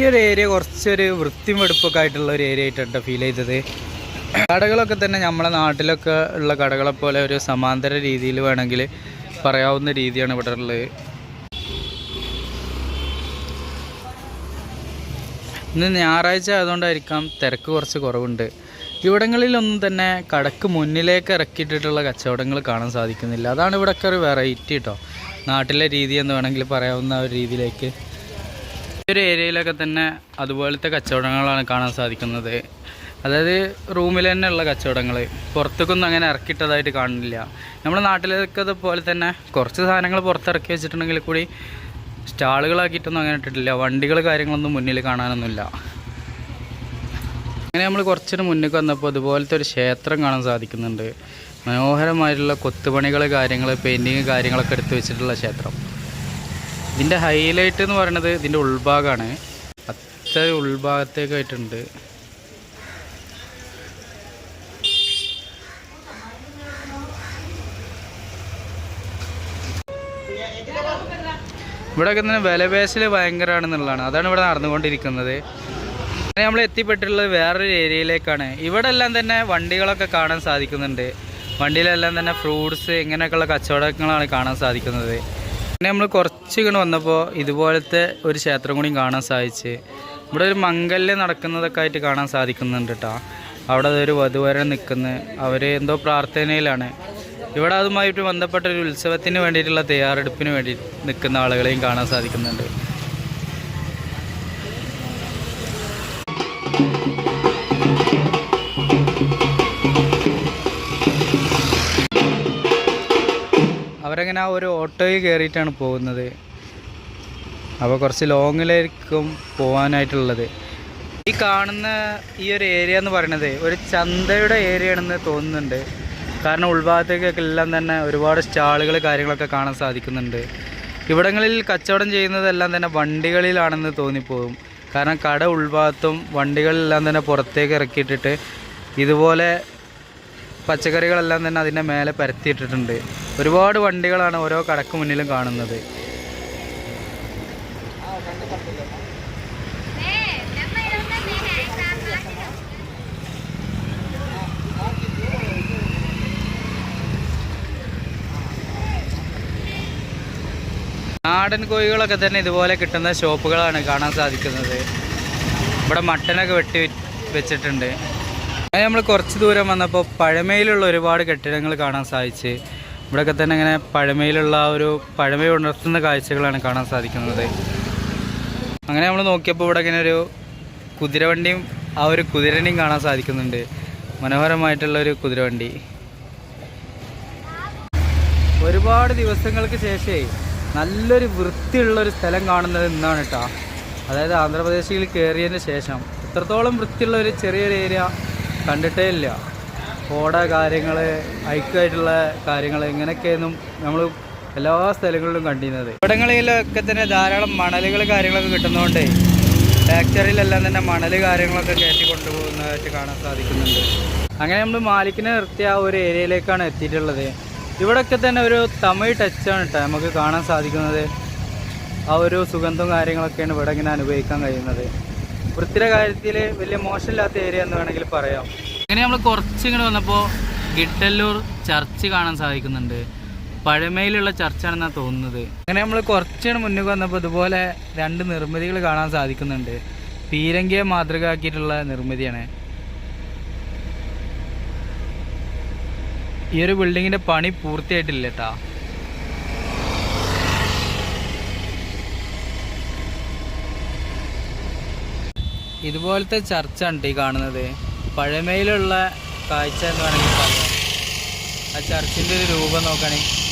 ഈ ഒരു ഏരിയ കുറച്ചൊരു വൃത്തിയും വെടുപ്പൊക്കെ ആയിട്ടുള്ള ഒരു ഏരിയ ആയിട്ടാണ് ഫീൽ ചെയ്തത്. കടകളൊക്കെ തന്നെ നമ്മളെ നാട്ടിലൊക്കെ ഉള്ള കടകളെ പോലെ ഒരു സമാന്തര രീതിയിൽ വേണമെങ്കിൽ പറയാവുന്ന രീതിയാണ് ഇവിടെ ഉള്ളത്. ഇന്ന് ഞായറാഴ്ച ആയതുകൊണ്ടായിരിക്കാം തിരക്ക് കുറച്ച് കുറവുണ്ട്. ഇവിടങ്ങളിലൊന്നും തന്നെ കടക്ക് മുന്നിലേക്ക് ഇറക്കിയിട്ടിട്ടുള്ള കച്ചവടങ്ങൾ കാണാൻ സാധിക്കുന്നില്ല. അതാണ് ഇവിടെയൊക്കെ ഒരു വെറൈറ്റി കേട്ടോ നാട്ടിലെ രീതി എന്ന് വേണമെങ്കിൽ പറയാവുന്ന ഒരു രീതിയിലേക്ക് ഒരു ഏരിയയിലൊക്കെ തന്നെ അതുപോലത്തെ കച്ചവടങ്ങളാണ് കാണാൻ സാധിക്കുന്നത്. അതായത് റൂമിൽ തന്നെ ഉള്ള കച്ചവടങ്ങൾ പുറത്തേക്കൊന്നും അങ്ങനെ ഇറക്കിയിട്ടതായിട്ട് കാണുന്നില്ല. നമ്മുടെ നാട്ടിലൊക്കെ പോലെ തന്നെ കുറച്ച് സാധനങ്ങൾ പുറത്തിറക്കി വെച്ചിട്ടുണ്ടെങ്കിൽ കൂടി സ്റ്റാളുകളാക്കിയിട്ടൊന്നും അങ്ങനെ ഇട്ടിട്ടില്ല. വണ്ടികൾ കാര്യങ്ങളൊന്നും മുന്നിൽ കാണാനൊന്നുമില്ല. അങ്ങനെ നമ്മൾ കുറച്ചിന് മുന്നിൽ വന്നപ്പോൾ ഇതുപോലത്തെ ഒരു ക്ഷേത്രം കാണാൻ സാധിക്കുന്നുണ്ട്. മനോഹരമായിട്ടുള്ള കൊത്തുപണികൾ കാര്യങ്ങൾ പെയിന്റിങ് കാര്യങ്ങളൊക്കെ എടുത്തു വെച്ചിട്ടുള്ള ക്ഷേത്രം. ഇതിന്റെ ഹൈലൈറ്റ് എന്ന് പറയുന്നത് ഇതിന്റെ ഉൾഭാഗമാണ് അത്ര ഉൾഭാഗത്തേക്കായിട്ടുണ്ട് ഇവിടെയൊക്കെ തന്നെ വിലപേശൽ ഭയങ്കരമാണെന്നുള്ളതാണ് അതാണ് ഇവിടെ നടന്നുകൊണ്ടിരിക്കുന്നത്. നമ്മൾ എത്തിപ്പെട്ടിട്ടുള്ളത് വേറൊരു ഏരിയയിലേക്കാണ്. ഇവിടെ എല്ലാം തന്നെ വണ്ടികളൊക്കെ കാണാൻ സാധിക്കുന്നുണ്ട്. വണ്ടിയിലെല്ലാം തന്നെ ഫ്രൂട്ട്സ് ഇങ്ങനെയൊക്കെയുള്ള കച്ചവടങ്ങളാണ് കാണാൻ സാധിക്കുന്നത്. പിന്നെ നമ്മൾ കുറച്ച് ഇങ്ങനെ വന്നപ്പോൾ ഇതുപോലത്തെ ഒരു ക്ഷേത്രം കൂടി കാണാൻ സാധിച്ച്. ഇവിടെ ഒരു മംഗല്യം നടക്കുന്നതൊക്കെ ആയിട്ട് കാണാൻ സാധിക്കുന്നുണ്ട് കേട്ടോ അവിടെ ഒരു വധുവരൻ നിൽക്കുന്നു അവർ എന്തോ പ്രാർത്ഥനയിലാണ്. ഇവിടെ അതുമായിട്ട് ബന്ധപ്പെട്ട ഒരു ഉത്സവത്തിന് വേണ്ടിയിട്ടുള്ള തയ്യാറെടുപ്പിന് വേണ്ടി നിൽക്കുന്ന ആളുകളെയും കാണാൻ സാധിക്കുന്നുണ്ട്. അവരങ്ങനെ ഒരു ഓട്ടോയിൽ കയറിയിട്ടാണ് പോകുന്നത്. അപ്പോൾ കുറച്ച് ലോങ്ങിലായിരിക്കും പോകാനായിട്ടുള്ളത് ഈ കാണുന്ന ഈ ഒരു ഏരിയ എന്ന് പറയുന്നത് ഒരു ചന്തയുടെ ഏരിയ ആണെന്ന് തോന്നുന്നുണ്ട്. കാരണം ഉൾഭാഗത്തേക്കൊക്കെ എല്ലാം തന്നെ ഒരുപാട് സ്റ്റാളുകൾ കാര്യങ്ങളൊക്കെ കാണാൻ സാധിക്കുന്നുണ്ട്. ഇവിടങ്ങളിൽ കച്ചവടം ചെയ്യുന്നതെല്ലാം തന്നെ വണ്ടികളിലാണെന്ന് തോന്നിപ്പോകും. കാരണം കട ഉൾഭാഗത്തും വണ്ടികളെല്ലാം തന്നെ പുറത്തേക്ക് ഇറക്കിയിട്ടിട്ട് ഇതുപോലെ പച്ചക്കറികളെല്ലാം തന്നെ അതിന്റെ മേലെ പരത്തിയിട്ടിട്ടുണ്ട്. ഒരുപാട് വണ്ടികളാണ് ഓരോ കടക്ക് മുന്നിലും കാണുന്നത്. നാടൻ കോഴികളൊക്കെ തന്നെ ഇതുപോലെ കിട്ടുന്ന ഷോപ്പുകളാണ് കാണാൻ സാധിക്കുന്നത്. ഇവിടെ മട്ടനൊക്കെ വെട്ടി വെച്ചിട്ടുണ്ട്. നമ്മൾ കുറച്ച് ദൂരം വന്നപ്പോൾ പഴമയിലുള്ള ഒരുപാട് കെട്ടിടങ്ങൾ കാണാൻ സാധിച്ച്. ഇവിടെയൊക്കെ തന്നെ ഇങ്ങനെ പഴമയിലുള്ള ഒരു പഴമ ഉണർത്തുന്ന കാഴ്ചകളാണ് കാണാൻ സാധിക്കുന്നത്. അങ്ങനെ നമ്മൾ നോക്കിയപ്പോൾ ഇവിടെ ഇങ്ങനെ ഒരു കുതിരവണ്ടിയും ആ ഒരു കുതിരനെയും കാണാൻ സാധിക്കുന്നുണ്ട്. മനോഹരമായിട്ടുള്ള ഒരു കുതിരവണ്ടി. ഒരുപാട് ദിവസങ്ങൾക്ക് ശേഷമേ നല്ലൊരു വൃത്തിയുള്ള ഒരു സ്ഥലം കാണുന്നത് ഇന്നാണ് കേട്ടോ അതായത് ആന്ധ്രാപ്രദേശിൽ കയറിയതിന് ശേഷം ഇത്രത്തോളം വൃത്തിയുള്ള ഒരു ചെറിയൊരു ഏരിയ കണ്ടിട്ടേ ഇല്ല. ഓട കാര്യങ്ങൾ ഐക്യമായിട്ടുള്ള കാര്യങ്ങൾ ഇങ്ങനെയൊക്കെയൊന്നും നമ്മൾ എല്ലാ സ്ഥലങ്ങളിലും കണ്ടിരുന്നത്. ഇവിടങ്ങളിലൊക്കെ തന്നെ ധാരാളം മണലുകൾ കാര്യങ്ങളൊക്കെ കിട്ടുന്നതുകൊണ്ട് ഫാക്ടറിയിലെല്ലാം തന്നെ മണൽ കാര്യങ്ങളൊക്കെ കയറ്റി കൊണ്ടുപോകുന്നതായിട്ട് കാണാൻ സാധിക്കുന്നുണ്ട്. അങ്ങനെ നമ്മൾ മാലിക്കിനെ നിർത്തിയ ആ ഒരു ഏരിയയിലേക്കാണ് എത്തിയിട്ടുള്ളത്. ഇവിടെയൊക്കെ തന്നെ ഒരു തമിഴ് ടച്ചാണ് കേട്ടോ നമുക്ക് കാണാൻ സാധിക്കുന്നത്. ആ ഒരു സുഗന്ധവും കാര്യങ്ങളൊക്കെയാണ് ഇവിടെ ഇങ്ങനെ അനുഭവിക്കാൻ കഴിയുന്നത്. വൃത്തിയുടെ കാര്യത്തിൽ വലിയ മോശമില്ലാത്ത ഏരിയ എന്ന് വേണമെങ്കിൽ പറയാം. അങ്ങനെ നമ്മൾ കുറച്ച് ഇങ്ങനെ വന്നപ്പോൾ ഗിട്ടല്ലൂർ ചർച്ച് കാണാൻ സാധിക്കുന്നുണ്ട്. പഴമയിലുള്ള ചർച്ചാണെന്നാണ് തോന്നുന്നത്. അങ്ങനെ നമ്മൾ കുറച്ചുകൂടെ മുന്നിൽ വന്നപ്പോൾ ഇതുപോലെ രണ്ട് നിർമ്മിതികൾ കാണാൻ സാധിക്കുന്നുണ്ട്. പീരങ്കിയെ മാതൃകയാക്കിയിട്ടുള്ള നിർമ്മിതിയാണ്. ഈ ഒരു ബിൽഡിങ്ങിന്റെ പണി പൂർത്തിയായിട്ടില്ല കേട്ടാ ഇതുപോലത്തെ ചർച്ചാണ് ഈ കാണുന്നത്. പഴമയിലുള്ള കാഴ്ച എന്ന് വേണമെങ്കിൽ പറയാം. ആ ചർച്ചിന്റെ ഒരു രൂപം നോക്കുകയാണെങ്കിൽ